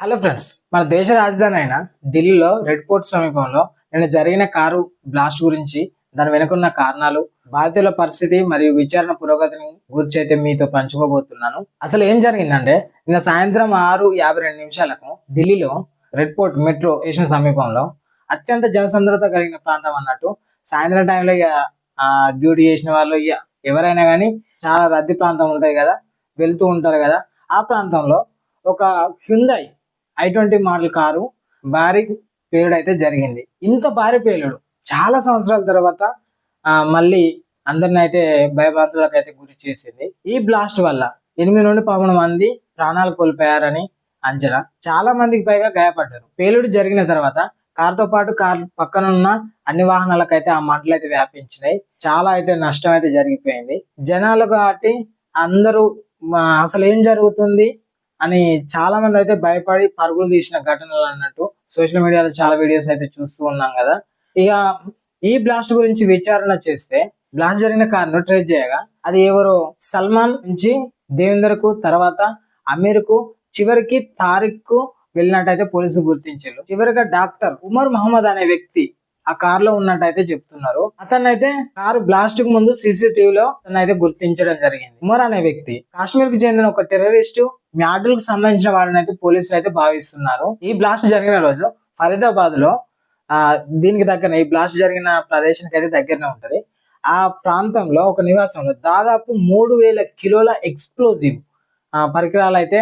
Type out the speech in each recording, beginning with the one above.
Hello friends మన దేశ రాజధాని అయిన ఢిల్లీలో రెడ్ పోర్ట్ సమీపంలో నిన్న జరిగిన కారు బ్లాస్ట్ గురించి దాని వెనుకున్న కారణాలు బాధితుల పరిస్థితి మరియు విచారణ పురోగతిని గురించి అయితే మీతో పంచుకోబోతున్నాను. అసలు ఏం జరిగిందంటే నిన్న సాయంత్రం ఆరు యాభై రెండు నిమిషాలకు ఢిల్లీలో రెడ్ పోర్ట్ మెట్రో స్టేషన్ సమీపంలో అత్యంత జనసంద్రత కలిగిన ప్రాంతం అన్నట్టు సాయంత్రం టైంలో ఇక డ్యూటీ చేసిన వాళ్ళు ఇక ఎవరైనా కానీ చాలా రద్దీ ప్రాంతం ఉంటాయి కదా వెళ్తూ ఉంటారు కదా. ఆ ప్రాంతంలో ఒక Hyundai i twenty model car భారీ పేలుడు అయితే జరిగింది. ఇంత భారీ పేలుడు చాలా సంవత్సరాల తర్వాత మళ్ళీ అందరిని అయితే భయభ్రాంతులకు అయితే గురి చేసింది. ఈ బ్లాస్ట్ వల్ల ఎనిమిది నుండి పదమూడు మంది ప్రాణాలు కోల్పోయారని అంచనా. చాలా మందికి పైగా గాయపడ్డారు. పేలుడు జరిగిన తర్వాత కారుతో పాటు కార్ పక్కన ఉన్న అన్ని వాహనాలకైతే ఆ మంటలు అయితే వ్యాపించినాయి. చాలా అయితే నష్టం అయితే జరిగిపోయింది. జనాలు కాబట్టి అందరూ అసలు ఏం జరుగుతుంది? అని చాలా మంది అయితే భయపడి పరుగులు తీసిన ఘటనలు అన్నట్టు సోషల్ మీడియాలో చాలా వీడియోస్ అయితే చూస్తూ ఉన్నాం కదా. ఇక ఈ బ్లాస్ట్ గురించి విచారణ చేస్తే బ్లాస్ట్ జరిగిన కారును ట్రేస్ చేయగా అది ఎవరో సల్మాన్ నుంచి దేవేందర్కు తర్వాత అమీర్కు చివరికి తారిక్కు వెళ్ళినట్టయితే పోలీసులు గుర్తించారు. చివరిగా డాక్టర్ ఉమర్ మహమ్మద్ అనే వ్యక్తి ఆ కార్లో ఉన్నట్టయితే చెప్తున్నారు. అతను అయితే కారు బ్లాస్ట్కు ముందు సీసీటీవీలో అతను అయితే గుర్తించడం జరిగింది. ఉమర్ అనే వ్యక్తి కాశ్మీర్కు చెందిన ఒక టెర్రరిస్ట్ మ్యాడ్రుల్ సంబంధించిన వాళ్ళని అయితే పోలీసులు అయితే భావిస్తున్నారు. ఈ బ్లాస్ట్ జరిగిన రోజు ఫరీదాబాద్లో ఆ దీనికి దగ్గర ఈ బ్లాస్ట్ జరిగిన ప్రదేశానికి అయితే దగ్గరనే ఉంటది. ఆ ప్రాంతంలో ఒక నివాసంలో దాదాపు మూడు వేల కిలోల ఎక్స్ప్లోజివ్ పరికరాలు అయితే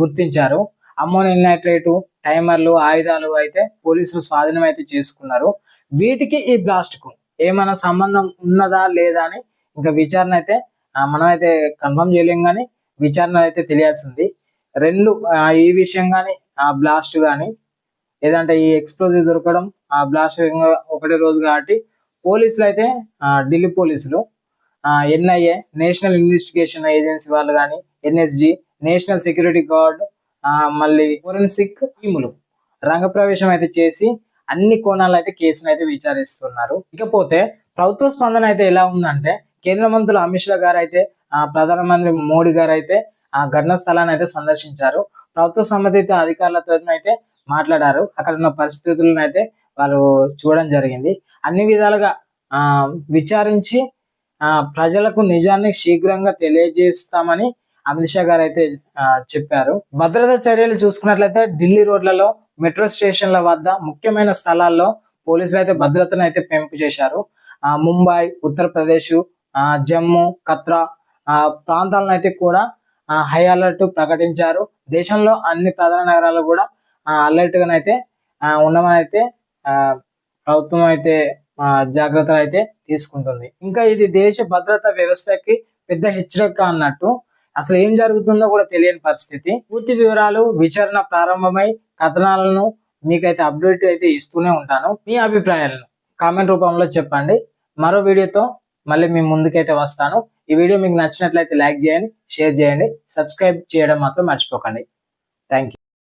గుర్తించారు. అమ్మోనియం నైట్రేటు టైమర్లు ఆయుధాలు అయితే పోలీసులు స్వాధీనం అయితే చేసుకున్నారు. వీటికి ఈ బ్లాస్ట్కు ఏమైనా సంబంధం ఉన్నదా లేదా అని ఇంకా విచారణ అయితే మనమైతే మనం అయితే కన్ఫర్మ్ చేయలేం కానీ విచారణ అయితే తెలియాల్సింది. రెండు ఈ విషయం కానీ ఆ బ్లాస్ట్ కానీ ఏదంటే ఈ ఎక్స్ప్లోజివ్ దొరకడం ఆ బ్లాస్ట్ ఒకటే రోజు కాబట్టి పోలీసులు అయితే ఢిల్లీ పోలీసులు ఎన్ఐఏ నేషనల్ ఇన్వెస్టిగేషన్ ఏజెన్సీ వాళ్ళు కానీ ఎన్ఎస్జి నేషనల్ సెక్యూరిటీ గార్డ్ మళ్ళీ ఫోరెన్సిక్ టీములు రంగప్రవేశం అయితే చేసి అన్ని కోణాలు అయితే కేసును అయితే విచారిస్తున్నారు. ఇకపోతే ప్రభుత్వ స్పందన అయితే ఎలా ఉందంటే కేంద్ర మంత్రులు అమిత్ షా గారు అయితే ప్రధానమంత్రి మోడీ గారు అయితే ఆ ఘటన స్థలాన్ని అయితే సందర్శించారు. ప్రభుత్వ సంబంధిత అధికారులతో అయితే మాట్లాడారు. అక్కడ ఉన్న పరిస్థితులను అయితే వాళ్ళు చూడడం జరిగింది. అన్ని విధాలుగా ఆ విచారించి ఆ ప్రజలకు నిజాన్ని శీఘ్రంగా తెలియజేస్తామని అమిత్ షా గారు అయితే చెప్పారు. భద్రతా చర్యలు చూసుకున్నట్లయితే ఢిల్లీ రోడ్లలో మెట్రో స్టేషన్ల వద్ద ముఖ్యమైన స్థలాల్లో పోలీసులు అయితే భద్రతను అయితే పెంపు చేశారు. ముంబై ఉత్తరప్రదేశ్ జమ్మూ కత్రా ప్రాంతాలను అయితే కూడా హై అలర్ట్ ప్రకటించారు. దేశంలో అన్ని ప్రధాన నగరాలు కూడా అలర్ట్గానైతే అలర్ట్ ఉండమని అయితే ప్రభుత్వం అయితే జాగ్రత్తలు అయితే తీసుకుంటుంది. ఇంకా ఇది దేశ భద్రతా వ్యవస్థకి పెద్ద హెచ్చరిక అన్నట్టు అసలు ఏం జరుగుతుందో కూడా తెలియని పరిస్థితి. పూర్తి వివరాలు విచారణ ప్రారంభమై కథనాలను మీకైతే అప్డేట్ అయితే ఇస్తూనే ఉంటాను. మీ అభిప్రాయాలను కామెంట్ రూపంలో చెప్పండి. మరో వీడియోతో మళ్ళీ మీ ముందుకైతే వస్తాను. ఈ వీడియో మీకు నచ్చినట్లయితే లైక్ చేయండి షేర్ చేయండి సబ్స్క్రైబ్ చేయడం మాత్రం మర్చిపోకండి. Thank you